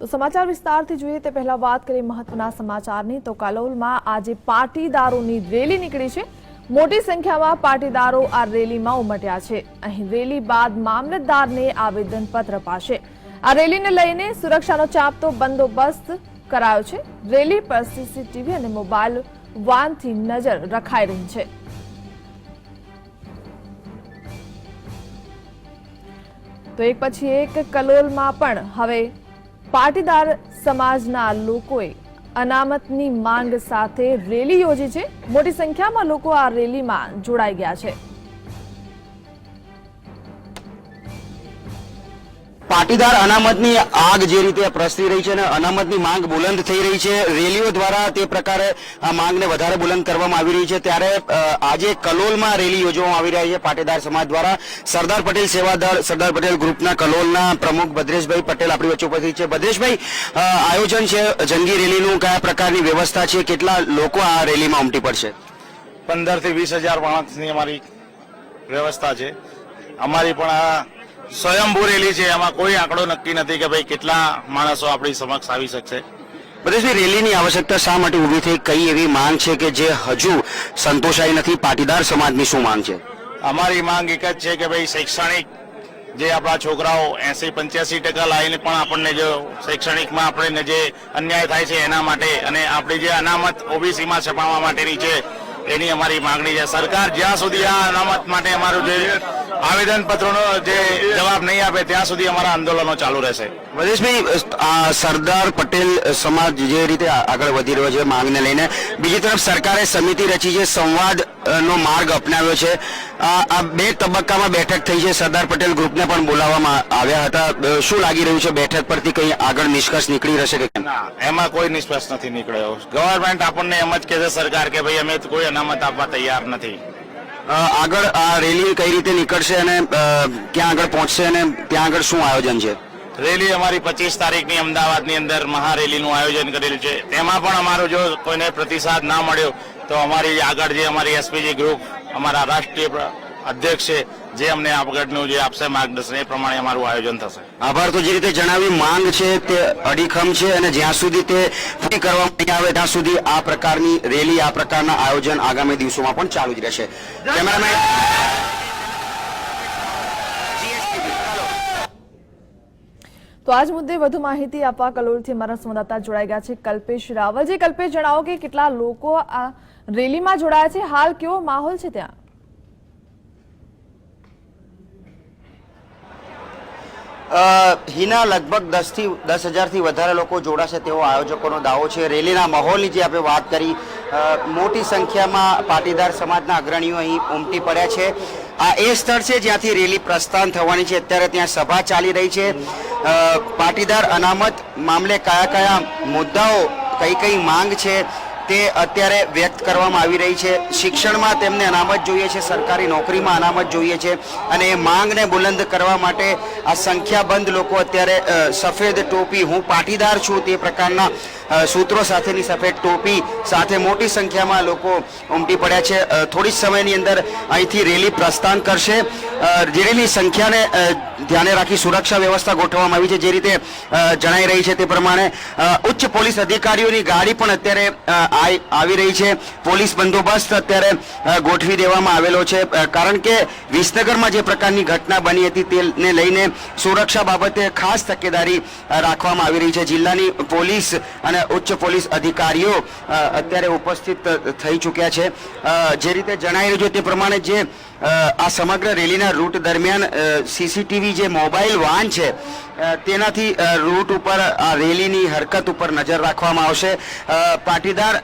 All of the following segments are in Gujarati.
તો સમાચાર વિસ્તારથી જોઈએ તે પહેલા વાત કરીએ મહત્વના સમાચારની. તો કલોલમાં આજે પાટીદારોની રેલી નીકળી છે. મોટી સંખ્યામાં પાટીદારો આ રેલીમાં ઉમટ્યા છે. અહીં રેલી બાદ મામલતદારને આવેદનપત્ર અપાશે. આ રેલીને લઈને સુરક્ષાનો ચાપતો બંદોબસ્ત કરાયો છે. રેલી પર સીસીટીવી અને મોબાઈલ વાનથી નજર રખાઈ રહી છે. તો એક પછી એક કલોલમાં પણ હવે પાટીદાર સમાજના લોકોએ અનામતની માંગ સાથે રેલી યોજી છે. મોટી સંખ્યામાં લોકો આ રેલીમાં જોડાઈ ગયા છે. પાટીદાર અનામતની આગ જે રીતે પ્રસરી રહી છે અને અનામતની માંગ બુલંદ થઈ રહી છે, રેલીઓ દ્વારા તે પ્રકારે આ માંગને વધારે બુલંદ કરવામાં આવી રહી છે. ત્યારે આજે કલોલમાં રેલી યોજવામાં આવી રહી છે પાટીદાર સમાજ દ્વારા. સરદાર પટેલ સેવાદળ, સરદાર પટેલ ગ્રુપના કલોલના પ્રમુખ ભદ્રેશભાઈ પટેલ આપણી વચ્ચે ઉપસ્થિત છે. ભદ્રેશભાઈ આયોજન છે, જંગી રેલીનું કયા પ્રકારની વ્યવસ્થા છે? કેટલા લોકો આ રેલીમાં ઉમટી પડશે? પંદરથી વીસ હજાર માણસની અમારી વ્યવસ્થા છે. અમારી પણ આ સ્વયંભૂ રેલી છે. એમાં કોઈ આંકડો નક્કી નથી કે ભાઈ કેટલા માણસો આપણી સમક્ષ આવી શકશે. ભદ્રેશભાઈ રેલીની આવશ્યકતા શા માટે ઊભી થઈ? કઈ એવી માંગ છે કે જે હજુ સંતોષાઈ નથી? પાટીદાર સમાજની શું માંગ છે? અમારી માંગ એક જ છે કે ભાઈ શૈક્ષણિક જે આપણા છોકરાઓ એસી પંચ્યાસી ટકા લાવીને પણ આપણને જો શૈક્ષણિકમાં આપણને જે અન્યાય થાય છે એના માટે અને આપણી જે અનામત ઓબીસીમાં છપાવવા માટેની છે એની અમારી માંગણી છે. સરકાર જ્યાં સુધી આ અનામત માટે અમારું જે આવેદન પત્રોનો જે જવાબ નહીં આપે ત્યાં સુધી અમારા આંદોલનો ચાલુ રહેશે. વજેશભાઈ આ સરદાર પટેલ સમાજ જે રીતે આગળ વધી રહ્યો છે માંગને લઈને બીજી તરફ સરકારે સમિતિ રચી છે સંવાદ નો માર્ગ અપનાવ્યો છે. આ બે તબક્કામાં બેઠક થઈ છે. સરદાર પટેલ ગ્રુપને પણ બોલાવવામાં આવ્યા હતા. શું લાગી રહ્યું છે બેઠક પરથી કંઈ આગળ નિષ્કર્ષ નીકળી રહેશે કે એમાં કોઈ નિષ્કર્ષ નથી નીકળ્યો. ગવર્મેન્ટ આપણને એમ જ કહે છે સરકાર કે ભાઈ અમે કોઈ અનામત આપવા તૈયાર નથી. આગળ આ રેલી કઈ રીતે નીકળશે અને ક્યાં આગળ પહોંચશે અને ત્યાં આગળ શું આયોજન છે? રેલી અમારી પચીસ તારીખની અમદાવાદની અંદર મહારેલીનું આયોજન કરેલું છે. તેમાં પણ અમારો જો કોઈને પ્રતિસાદ ના મળ્યો, તો અમારી આગળ જે અમારી એસપીજી ગ્રુપ અમારા રાષ્ટ્રીય અધ્યક્ષ છે જે અમને આગળનું જે આપશે માર્ગદર્શન એ પ્રમાણે અમારું આયોજન થશે. આભાર. તો જે રીતે જણાવી માંગ છે તે અડીખમ છે અને જ્યાં સુધી તે પૂરી કરવામાં નહીં આવે ત્યાં સુધી આ પ્રકારની રેલી આ પ્રકારના આયોજન આગામી દિવસોમાં પણ ચાલુ જ રહેશે. કેમેરામેન તો આજ મુદ્દે વધુ માહિતી આપવા કલોલથી અમારા સંવાદદાતા જોડાઈ ગયા છે કલ્પેશ રાવલ જે. કલ્પેશ જણાવો કે કેટલા લોકો આ રેલીમાં જોડાયા છે? હાલ કેવો માહોલ છે ત્યાં? હિના લગભગ દસથી દસ હજારથી વધારે લોકો જોડાશે તેવો આયોજકોનો દાવો છે. રેલીના માહોલની જે આપણે વાત કરી. મોટી સંખ્યામાં પાટીદાર સમાજના અગ્રણીઓ અહીં ઉમટી પડ્યા છે. આ એ સ્થળ છે જ્યાંથી રેલી પ્રસ્થાન થવાની છે. અત્યારે ત્યાં સભા ચાલી રહી છે. પાટીદાર અનામત મામલે કયા કયા મુદ્દાઓ કઈ કઈ માંગ છે તે અત્યારે વ્યક્ત કરવામાં આવી રહી છે. શિક્ષણમાં તેમને અનામત જોઈએ છે, સરકારી નોકરીમાં અનામત જોઈએ છે અને એ માંગને બુલંદ કરવા માટે આ સંખ્યાબંધ લોકો અત્યારે સફેદ ટોપી, હું પાટીદાર છું તે પ્રકારના સૂત્રો સાથેની સફેદ ટોપી સાથે મોટી સંખ્યામાં લોકો ઉમટી પડ્યા છે. થોડી જ સમયની અંદર અહીંથી રેલી પ્રસ્થાન કરશે. રેલીની સંખ્યાને ધ્યાને રાખી સુરક્ષા વ્યવસ્થા ગોઠવવામાં આવી છે, જે રીતે જણાઈ રહી છે તે પ્રમાણે. ઉચ્ચ પોલીસ અધિકારીઓની ગાડી પણ અત્યારે આવી રહી છે. પોલીસ બંદોબસ્ત અત્યારે ગોઠવી દેવામાં આવેલો છે. કારણ કે વિસનગરમાં જે પ્રકારની ઘટના બની હતી તેને લઈને સુરક્ષા બાબતે ખાસ તકેદારી રાખવામાં આવી રહી છે. જિલ્લાની પોલીસ અને ઉચ્ચ પોલીસ અધિકારીઓ અત્યારે ઉપસ્થિત થઈ ચૂક્યા છે. જે રીતે જણાવી રહ્યું છે તે પ્રમાણે જે આ સમગ્ર રેલીના રૂટ દરમિયાન સીસીટીવી જે મોબાઈલ વાન છે તેનાથી રૂટ ઉપર, આ રેલીની હરકત ઉપર નજર રાખવામાં આવશે. પાટીદાર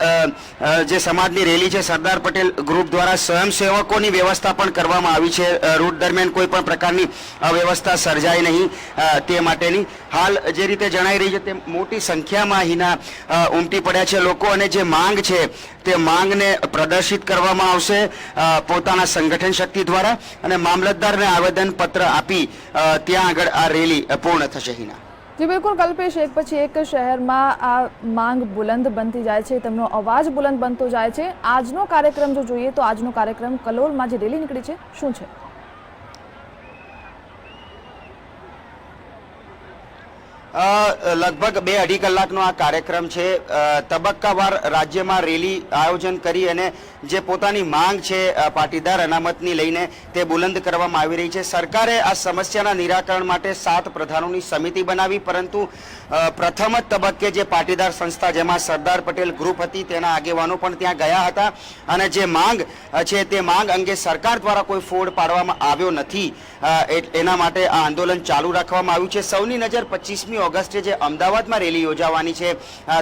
જે સમાજની રેલી છે, સરદાર પટેલ ગ્રુપ દ્વારા સ્વયંસેવકોની વ્યવસ્થા પણ કરવામાં આવી છે. રૂટ દરમિયાન કોઈ પણ પ્રકારની અવ્યવસ્થા સર્જાય નહીં. તે માટેની. હાલ જે રીતે જણાઈ રહી છે, તે મોટી સંખ્યામાં અહીંના ઉમટી પડ્યા છે લોકો અને જે માંગ છે, તે માંગને પ્રદર્શિત કરવામાં આવશે પોતાના સંગઠન શક્તિ દ્વારા અને મામલતદારને આવેદન પત્ર આપી ત્યાં આગળ આ રેલી પૂર્ણ થશે હિના જી, બિલકુલ, કલ્પેશ, એક પછી એક શહેરમાં આ માંગ બુલંદ બનતી જાય છે, તેમનો અવાજ બુલંદ બનતો જાય છે. આજનો કાર્યક્રમ જો જોઈએ તો આજનો કાર્યક્રમ કલોલમાં જે રેલી નીકળી છે, શું છે? લગભગ બે અઢી કલાકનો આ કાર્યક્રમ છે. તબક્કાવાર રાજ્યમાં રેલી આયોજન કરી અને જે પોતાની માંગ છે પાટીદાર અનામતની લઈને તે બુલંદ કરવામાં આવી રહી છે. સરકારે આ સમસ્યાના નિરાકરણ માટે સાત પ્રધાનોની સમિતિ બનાવી, પરંતુ પ્રથમ જ તબક્કે જે પાટીદાર સંસ્થા જેમાં સરદાર પટેલ ગ્રુપ હતી, તેના આગેવાનો પણ ત્યાં ગયા હતા અને જે માંગ છે તે માંગ અંગે સરકાર દ્વારા કોઈ ફોડ પાડવામાં આવ્યો નથી. એના માટે આ આંદોલન ચાલુ રાખવામાં આવ્યું છે. સૌની નજર પચીસમી ઓગસ્ટે જે અમદાવાદમાં રેલી યોજાવાની છે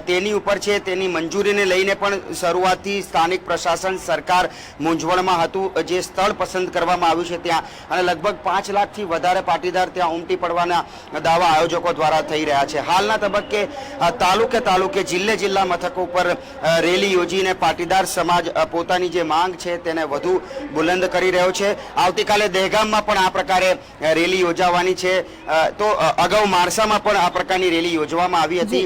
તેની ઉપર છે, તેની મંજૂરીને લઈને પણ શરૂઆતથી સ્થાનિક પ્રશાસન સરકાર મૂંઝવણમાં હતું. જે સ્થળ પસંદ કરવામાં આવ્યું છે ત્યાં અને લગભગ પાંચ લાખથી વધારે પાટીદાર ત્યાં ઉમટી પડવાના દાવા આયોજકો દ્વારા થઈ રહ્યા છે. હાલના તબક્કે તાલુકે તાલુકે, જિલ્લે જિલ્લા મથકો ઉપર રેલી યોજીને પાટીદાર સમાજ પોતાની જે માંગ છે તેને વધુ બુલંદ કરી રહ્યો છે. આવતીકાલે દહેગામમાં પણ આ પ્રકારે રેલી યોજાવાની છે. તો અગાઉ માણસામાં પણ આ પ્રકારની રેલી યોજવામાં આવી હતી.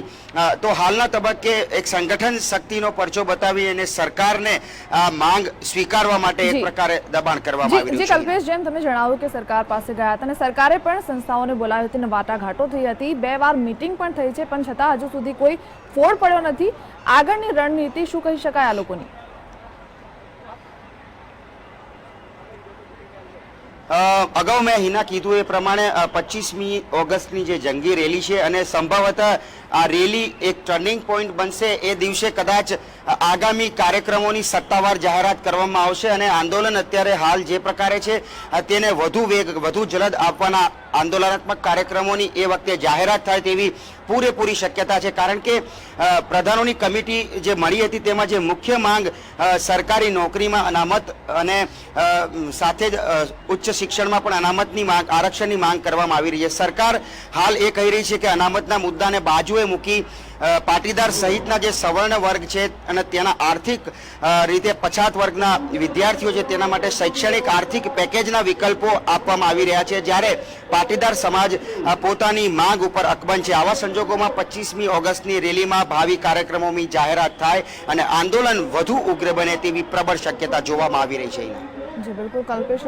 તો હાલના તબક્કે એક સંગઠન શક્તિનો પરચો બતાવી અને સરકારને આ માંગ સ્વીકારવા માટે એક પ્રકારે દબાણ કરવામાં આવી રહ્યું છે. કલ્પેશ જેમ તમે જણાવ્યું કે સરકાર પાસે ગયા હતા અને સરકારે પણ સંસ્થાઓને બોલાવી હતી અને વાટાઘાટો થઈ હતી. બે વાર મીટિંગ પણ થઈ છે પણ છતાં હજુ સુધી કોઈ ફોડ પડ્યો નથી. આગળની રણનીતિ શું કહી શકાય આ લોકોની? અગાઉ મેં હિના કીધું એ પ્રમાણે પચીસમી ઓગસ્ટની જે જંગી રેલી છે અને સંભવત આ રેલી એક ટર્નિંગ પોઈન્ટ બનશે એ દિવસે કદાચ આગામી કાર્યક્રમોની સત્તાવાર જાહેરાત કરવામાં આવશે અને આંદોલન અત્યારે હાલ જે પ્રકારે છે તેને વધુ વેગ, વધુ જલદ આપવાના આંદોલનાત્મક કાર્યક્રમોની એ વખતે જાહેરાત થાય તેવી પૂરેપૂરી શક્યતા છે. કારણ કે પ્રધાનોની કમિટી જે મળી હતી તેમાં જે મુખ્ય માંગ સરકારી નોકરીમાં અનામત અને સાથે જ ઉચ્ચ શિક્ષણમાં પણ અનામતની માંગ, આરક્ષણની માંગ કરવામાં આવી રહી છે. સરકાર હાલ એ કહી રહી છે કે અનામતના મુદ્દાને બાજુએ મૂકી પાટીદાર સહિતના જે સવર્ણ વર્ગ છે અને તેના આર્થિક રીતે પછાત વર્ગના વિદ્યાર્થીઓ છે તેના માટે શૈક્ષણિક આર્થિક પેકેજના વિકલ્પો આપવામાં આવી રહ્યા છે. જ્યારે પાટીદાર સમાજ પોતાની માંગ ઉપર અકબંધ છે. આવા સંજોગોમાં પચીસમી ઓગસ્ટની રેલીમાં ભાવિ કાર્યક્રમોની જાહેરાત થાય અને આંદોલન વધુ ઉગ્ર બને તેવી પ્રબળ શક્યતા જોવામાં આવી રહી છે. જી, બિલકુલ. કલ્પેશ